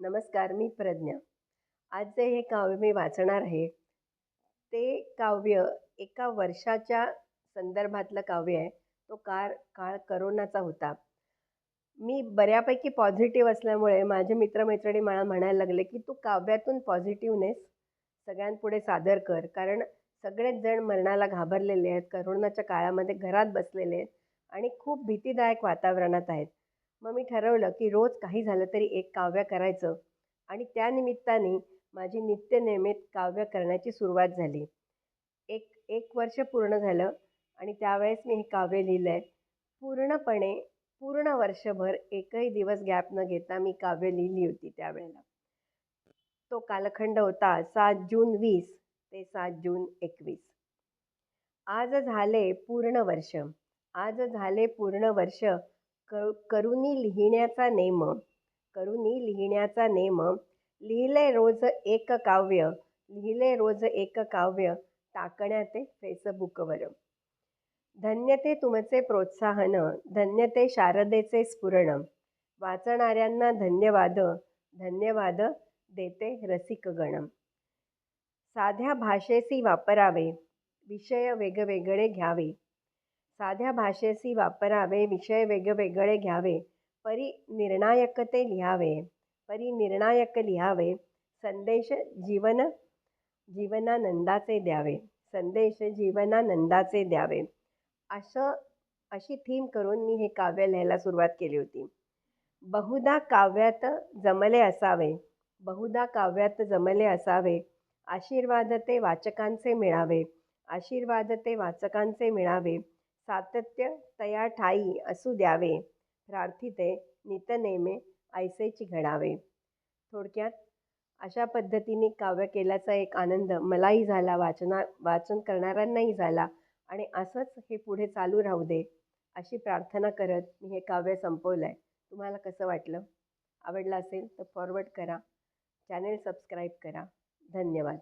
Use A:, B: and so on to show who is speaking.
A: नमस्कार मी प्रज्ञा. आज जे हे काव्य मी वाचणार आहे. ते काव्य एका वर्षाच्या संदर्भातलं काव्य आहे. तो कार काळ करोनाचा होता. मी बऱ्यापैकी पॉझिटिव्ह असल्यामुळे माझे मित्रमैत्रिणी मला म्हणायला लागले की तू काव्यातून पॉझिटिव्हनेस सगळ्यांपुढे सादर कर. कारण सगळेच जण मरणाला घाबरलेले आहेत करोनाच्या काळामध्ये घरात बसलेले आहेत आणि खूप भीतीदायक वातावरणात आहेत. मग मी ठरवलं की रोज काही झालं तरी एक काव्य करायचं. आणि त्यानिमित्ताने माझी माझी नित्यनियमित काव्य करण्याची सुरुवात झाली. एक एक वर्ष पूर्ण झालं आणि त्यावेळेस मी हे काव्य लिहिलं आहे पूर्णपणे पूर्ण वर्षभर एकही दिवस गॅप न घेता मी काव्य लिहिली होती त्यावेळेला. तो कालखंड होता सात जून वीस ते सात जून एकवीस. आज झाले पूर्ण वर्ष. आज झाले पूर्ण वर्ष क करुनी लिहिण्याचा नेम करुनी लिहिण्याचा नेम लिहिले रोज एक काव्य लिहिले रोज एक काव्य टाकण्या ते फेसबुकवर. धन्य ते तुमचे प्रोत्साहन धन्य ते शारदेचे स्फुरण. वाचणाऱ्यांना धन्यवाद धन्यवाद देते रसिकगण. साध्या भाषेसी वापरावे विषय वेगवेगळे घ्यावे. साध्या भाषेसी वापरावे विषय वेगवेगळे घ्यावे परी निर्णायक ते लिहावे परी निर्णायक लिहावे संदेश जीवन जीवनानंदाचे द्यावे संदेश जीवनानंदाचे द्यावे. असं अशी थीम करून मी हे काव्य लिहायला सुरुवात केली होती. बहुधा काव्यात जमले असावे बहुधा काव्यात जमले असावे आशीर्वाद ते वाचकांचे मिळावे आशीर्वाद ते वाचकांचे मिळावे सातत्य तया ठाई असू द्यावे. प्रार्थिते नितनेमे ऐसेची घडावे. थोडक्यात अशा पद्धतीने काव्य केल्याचा एक आनंद मलाही झाला वाचना वाचन करणाऱ्यांनाही झाला आणि असंच हे पुढे चालू राहू दे अशी प्रार्थना करत मी हे काव्य संपवलं आहे तुम्हाला कसं वाटलं? आवडलं असेल तर फॉरवर्ड करा. चॅनेल सबस्क्राईब करा. धन्यवाद.